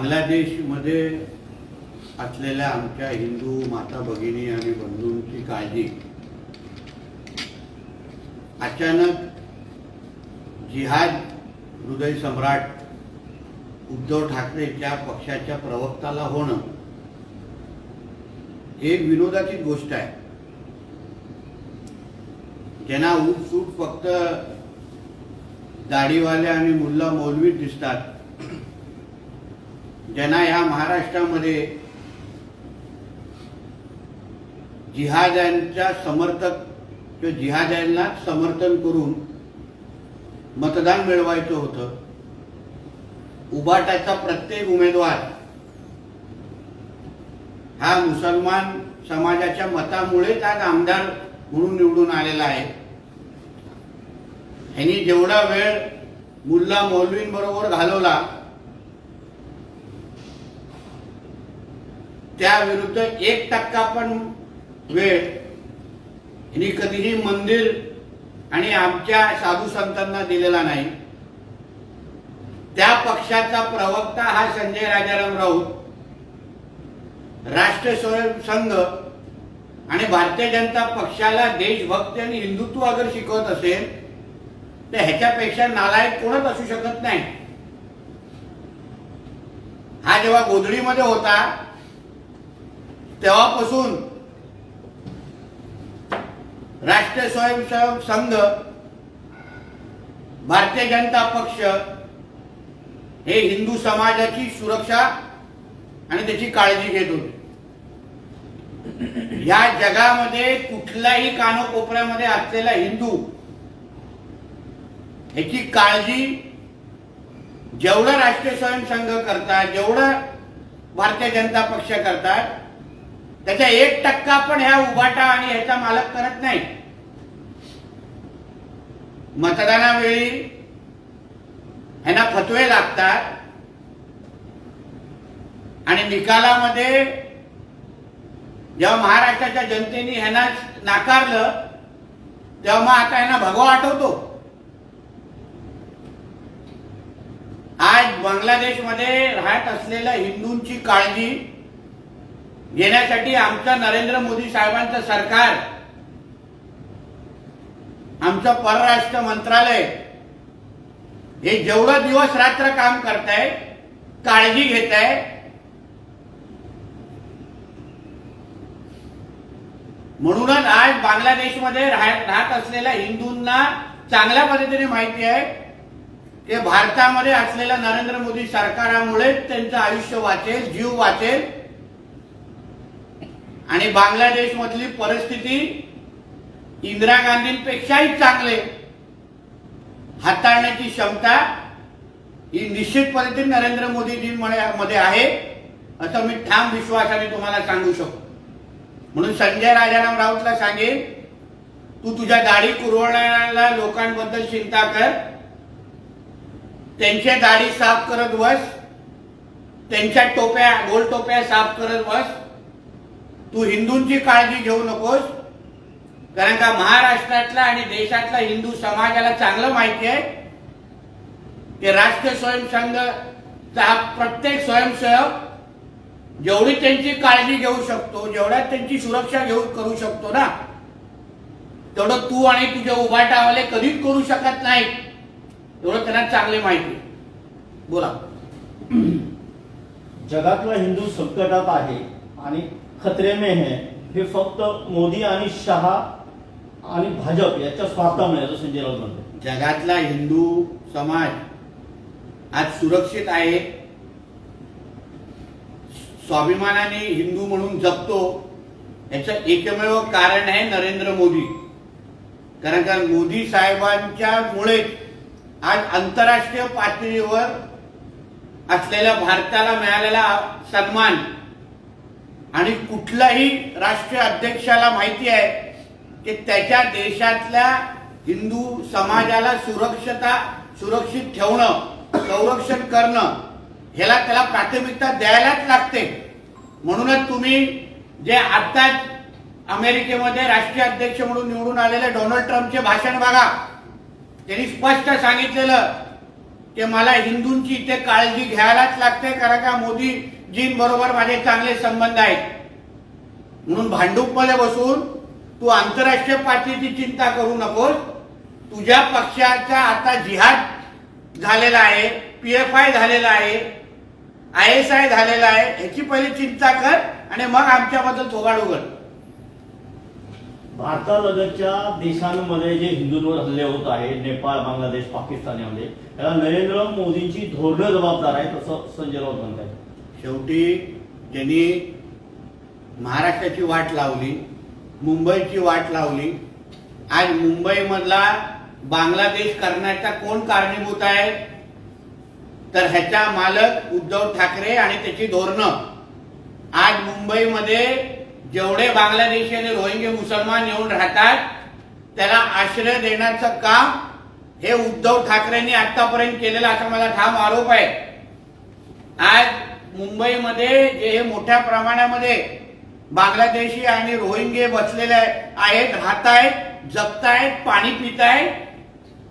बांगलादेशमध्ये असलेल्या आमच्या हिंदू माता भगिनी आणि बंधूंची काळजी अचानक जिहाद हृदय सम्राट उद्धव ठाकरेच्या पक्षाच्या प्रवक्ताला होणं हे एक विनोदाची गोष्ट आहे. ज्यांना सूट फक्त दाढीवाले आणि मुल्ला मौलवीत दिसतात ज्यांना ह्या महाराष्ट्रामध्ये जिहाद्यांच्या समर्थक किंवा जिहाद्यांना समर्थन करून मतदान मिळवायचं होतं उबाटाचा प्रत्येक उमेदवार हा मुसलमान समाजाच्या मतामुळेच आज आमदार म्हणून निवडून आलेला आहे. ह्यांनी जेवढा वेळ मुल्ला मौलवींबरोबर घालवला त्या विरुद्ध एक टक्का पण वेळ यांनी कधीही मंदिर आणि आमच्या साधू संतांना दिलेला नाही. त्या पक्षाचा प्रवक्ता हा संजय राजाराम राऊत राष्ट्र स्वयंसंघ आणि भारतीय जनता पक्षाला देशभक्ती आणि हिंदुत्व अगर शिकवत असेल तर ह्याच्यापेक्षा नालायक कोणच असू शकत नाही. हा जेव्हा गोधडीमध्ये होता तेव्हापासून राष्ट्रीय स्वयंसेवक संघ भारतीय जनता पक्ष हे हिंदू समाजाची सुरक्षा आणि त्याची काळजी घेत होते. या जगामध्ये कुठल्याही कानोकोपऱ्यामध्ये असलेला हिंदू ह्याची काळजी जेवढं राष्ट्रीय स्वयंसंघ करतात जेवढं भारतीय जनता पक्ष करतात त्याचा एक टक्का पण ह्या उभाटा आणि ह्याचा मालक करत नाही. मतदानावेळी ह्यांना फतवे लागतात आणि निकालामध्ये जेव्हा महाराष्ट्राच्या जनतेने ह्यांना नाकारलं तेव्हा मग आता ह्यांना भगवा आठवतो. आज बांगलादेशमध्ये राहत असलेल्या हिंदूंची काळजी घेण्यासाठी आमचं नरेंद्र मोदी साहेबांचं सरकार आमचं परराष्ट्र मंत्रालय हे जेवढं दिवस रात्र काम करताय काळजी घेत आहे म्हणूनच आज बांगलादेशमध्ये राहत असलेल्या हिंदूंना चांगल्या पद्धतीने माहिती आहे की भारतामध्ये असलेल्या नरेंद्र मोदी सरकारामुळेच त्यांचं आयुष्य वाचेल जीव वाचेल. आणि बांगलादेश मधली परिस्थिती इंदिरा गांधींपेक्षाही चांगले. हाताळण्याची क्षमता ही निश्चित पद्धतीने नरेंद्र मोदीजी मध्ये आहे असं मी ठाम विश्वासाने तुम्हाला सांगू शकतो. म्हणून संजय राजाराम राऊतला सांगेन तू तुझ्या दाढी कुरवणाऱ्या लोकांबद्दल चिंता कर. त्यांच्या दाढी साफ करत बस. त्यांच्या टोप्या गोल टोप्या साफ करत बस. तू हिंदूंची काळजी घेऊ नकोस. कारण का महाराष्ट्रातला आणि देशातला हिंदू समाजाला चांगलं माहिती आहे. की राष्ट्रीय स्वयंसंघचा हा प्रत्येक स्वयंसेवक जेवढी त्यांची काळजी घेऊ शकतो जेवढ्या त्यांची सुरक्षा घेऊ करू शकतो ना. तेवढं तू आणि तुझे उभाटावाले कधीच करू शकत नाही. एवढं त्यांना चांगली माहिती आहे. बोला. जगातला हिंदू संकटात आहे आणि खतरे में है। हे फक्त मोदी आणि शहा आणि भाजप याच्या स्वार्थामुळे असं संजय राऊत म्हणतात जगातला हिंदू समाज आज सुरक्षित आहे. स्वाभिमानाने हिंदू म्हणून जगतो. याचं एकमेव कारण आहे नरेंद्र मोदी. कारण का मोदी साहेबांच्या मुळे आज आंतरराष्ट्रीय पातळीवर असलेल्या भारताला मिळालेला सन्मान आणि कुठलाही राष्ट्रीय अध्यक्षाला माहिती आहे की त्याच्या देशातल्या हिंदू समाजाला सुरक्षता सुरक्षित ठेवणं संरक्षण करणं ह्याला त्याला प्राथमिकता द्यायलाच लागते. म्हणूनच तुम्ही जे आत्ताच अमेरिकेमध्ये राष्ट्रीय अध्यक्ष म्हणून निवडून आलेले डोनाल्ड ट्रम्पचे भाषण बघा. त्यांनी स्पष्ट सांगितलेलं की मला हिंदूंची इथे काळजी घ्यायलाच लागते कारण का मोदी मोदीजींबरोबर माझे चांगले संबंध आहेत. म्हणून भांडूपमध्ये बसून तू आंतरराष्ट्रीय पातळीची चिंता करू नकोस. तुझ्या पक्षाचा आता जिहाद झालेला आहे पी एफ आय झालेला आहे आय एस आय झालेला आहे ह्याची पहिली चिंता कर आणि मग आमच्याबद्दल थोगाड उघड. भारतालगतच्या देशांमध्ये जे हिंदूंवर हल्ले होत आहे नेपाळ बांगलादेश पाकिस्तान यामध्ये याला नरेंद्र मोदींची धोरणं जबाबदार आहेत असं संजय राऊत म्हणतात शेवटी त्यांनी महाराष्ट्राची वाट लावली मुंबईची वाट लावली आज मुंबईमधला बांगलादेश करण्याचा कोण कारणीभूत आहे? तर ह्याचा मालक उद्धव ठाकरे आणि त्याची धोरणं. आज मुंबईमध्ये जेवढे बांगलादेशी आणि रोहिंगे मुसलमान येऊन राहतात त्याला आश्रय देण्याचं काम हे उद्धव ठाकरेंनी आतापर्यंत केलेलं असा मला ठाम आरोप आहे. आज मुंबईमध्ये जे हे मोठ्या प्रमाणामध्ये बांगलादेशी आणि रोहिंगे बसलेले आहेत राहतायत आहेत जगतायत पाणी पिताय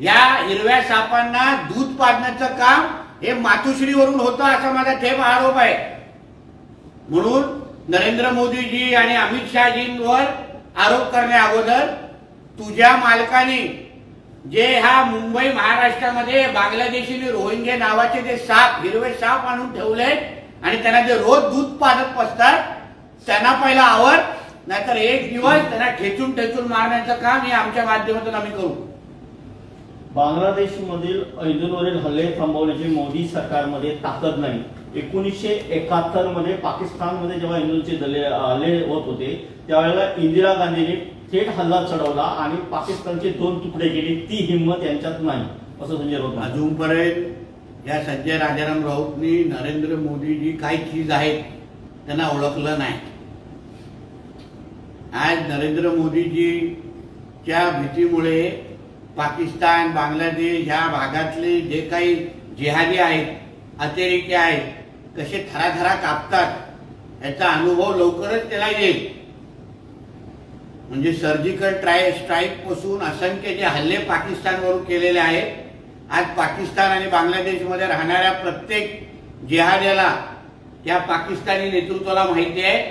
या हिरव्या सापांना दूध पाजण्याचं काम हे मातुश्रीवरून होतं असा माझा थेट आरोप आहे. म्हणून नरेंद्र मोदीजी आणि अमित शहाजींवर आरोप करण्या अगोदर तुझ्या मालकाने जे हा मुंबई महाराष्ट्रामध्ये बांगलादेशी रोहिंगे नावाचे जे साप हिरवे साप आणून ठेवले आणि त्यांना जे रोज दूध पाजत बसतात त्यांना पहिला आवर नाहीतर एक दिवस त्यांना ठेचून ठेचून मारण्याचं काम हे आमच्या माध्यमातून आम्ही करू बांगलादेशमधील हिंदूंवरील हल्ले थांबवण्याची मोदी सरकारमध्ये ताकद नाही एकोणीसशे एकाहत्तरमध्ये पाकिस्तानमध्ये जेव्हा दले हल्ले होत होते त्यावेळेला इंदिरा गांधींनी थेट हल्ला चढवला आणि पाकिस्तानचे दोन तुकडे केले ती हिंमत यांच्यात नाही असं संजय राऊत. अजूनपर्यंत या संजय राजाराम राऊतनी नरेंद्र मोदीजी काय चीज आहेत त्यांना ओळखलं नाही. आज नरेंद्र मोदीजीच्या भीतीमुळे पाकिस्तान बांगलादेश ह्या भागातले जे काही जिहादी आहेत अतिरेकी आहेत कसे थराथरा कापतात याचा अनुभव लवकरच त्याला येईल. म्हणजे सर्जिकल ट्राय स्ट्राईकपासून असंख्य जे हल्ले पाकिस्तानवरून केलेले आहेत आज पाकिस्तान आणि बांगलादेशमध्ये राहणाऱ्या प्रत्येक जिहाद्याला त्या पाकिस्तानी नेतृत्वाला माहिती आहे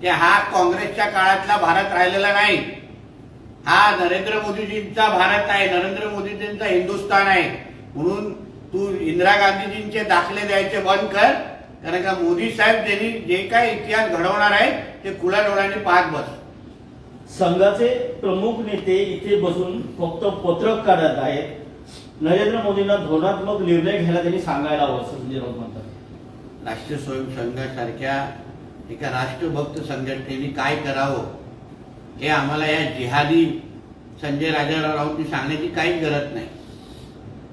की हा काँग्रेसच्या काळातला भारत राहिलेला नाही. हा नरेंद्र मोदीजींचा भारत आहे नरेंद्र मोदीजींचा हिंदुस्थान आहे. म्हणून तू इंदिरा गांधीजींचे दाखले द्यायचे बंद कर. कारण का मोदी साहेब ज्यांनी जे काय इतिहास घडवणार आहे ते खुल्या डोळ्याने पाहत बस. संघाचे प्रमुख नेते इथे बसून फक्त पत्रक काढत आहेत. नरेंद्र मोदींना धोरणात्मक निर्णय घ्यायला त्यांनी सांगायला हवं असं संजय राऊत म्हणतात. राष्ट्रीय स्वयंसंघासारख्या एका राष्ट्रभक्त संघटनेने काय करावं हे आम्हाला या जिहादी संजय राजाराव राऊतनी सांगण्याची काहीच गरज नाही.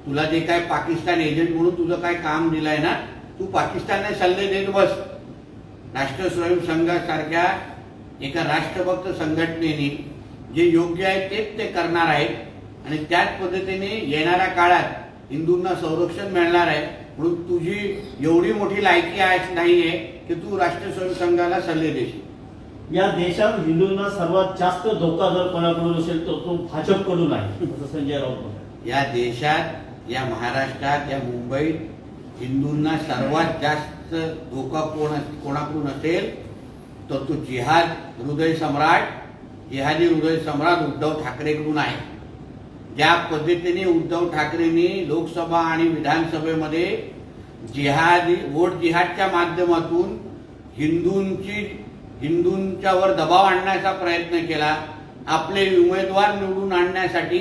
तुला जे काय पाकिस्तान एजंट म्हणून तुझं काय काम दिलंय ना तू पाकिस्तानने सल्ले देत बस. राष्ट्र स्वयंसंघासारख्या एका राष्ट्रभक्त संघटनेने जे योग्य आहे तेच ते करणार आहेत. आणि त्याच पद्धतीने येणाऱ्या काळात हिंदूंना संरक्षण मिळणार आहे. म्हणून तुझी एवढी मोठी लायकी आहे नाहीये की तू राष्ट्रीय स्वयंसंघाला सल्ले देशील. या देशात हिंदूंना सर्वात जास्त धोका जर कोणाकडून असेल तर तो भाजपकडून आहे असं संजय राऊत या देशात या महाराष्ट्रात या मुंबईत हिंदूंना सर्वात जास्त धोका कोण कोणाकडून असेल तर तो जिहाद हृदय सम्राट जिहादी हृदय सम्राट उद्धव ठाकरेकडून आहे. ज्या पद्धतीने उद्धव ठाकरेंनी लोकसभा आणि विधानसभेमध्ये जिहादी वोट जिहादच्या माध्यमातून हिंदूंची हिंदूंच्यावर दबाव आणण्याचा प्रयत्न केला आपले उमेदवार निवडून आणण्यासाठी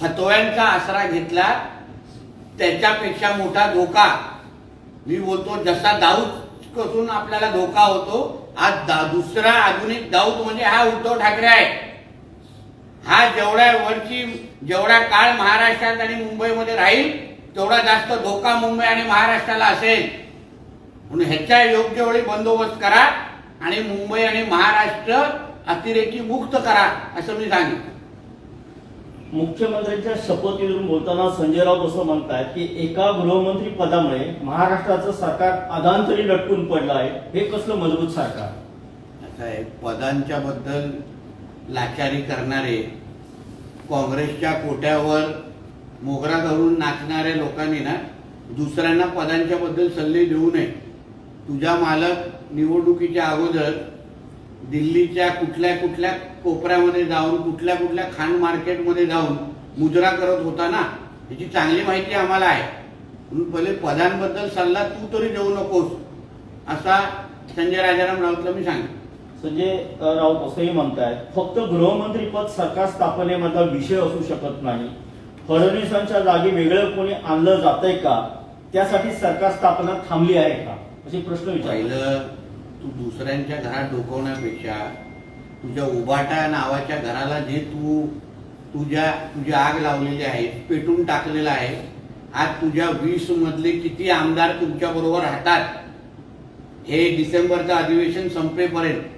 फतव्यांचा आसरा घेतला त्याच्यापेक्षा मोठा धोका. मी बोलतो जसा दाऊद कसून आपल्याला धोका होतो आज दा- दुसरा आधुनिक दाऊद म्हणजे हा उद्धव ठाकरे आहे हा जेवढ्या वरची जेवढा काळ महाराष्ट्रात आणि मुंबईमध्ये राहील तेवढा जास्त धोका मुंबई आणि महाराष्ट्राला असेल. म्हणून ह्याच्या योग्य वेळी बंदोबस्त करा आणि मुंबई आणि महाराष्ट्र अतिरेकी मुक्त करा असं मी सांगितलं. मुख्यमंत्र्यांच्या शपथविधीवरून बोलताना संजय राऊत असं म्हणतात की एका गृहमंत्री पदामुळे महाराष्ट्राचं सरकार अधांतरी लटकून पडलं आहे. हे कसलं मजबूत सरकार? आहे पदांच्या बद्दल लाचारी करणारे काँग्रेसच्या कोट्यावर मोगरा धरून नाचणाऱ्या लोकांनी ना दुसऱ्यांना पदांच्याबद्दल सल्ले देऊ नये. तुझा मालक निवडणुकीच्या अगोदर दिल्लीच्या कुठल्या कुठल्या कोपऱ्यामध्ये जाऊन कुठल्या कुठल्या खाण मार्केटमध्ये जाऊन मुजरा करत होता ना? याची चांगली माहिती आम्हाला आहे. म्हणून पहिले पदांबद्दल सल्ला तू तरी देऊ नकोस असा संजय राजाराम राऊतला मी सांगितलं संजय राऊत असंही म्हणतायत फक्त गृहमंत्री पद सरकार स्थापनेमधला विषय असू शकत नाही. फडणवीसांच्या जागी वेगळं कोणी आणलं जातंय का? त्यासाठी सरकार स्थापना थांबली आहे का? असे प्रश्न विचारले तू दुसऱ्यांच्या घरात डोकवण्यापेक्षा तुझ्या उबाटा नावाच्या घराला जे तू तुझ्या तुझी आग लावलेली आहे पेटून टाकलेलं आहे आज तुझ्या वीस मधले किती आमदार तुमच्या बरोबर राहतात हे डिसेंबरचं अधिवेशन संपेपर्यंत.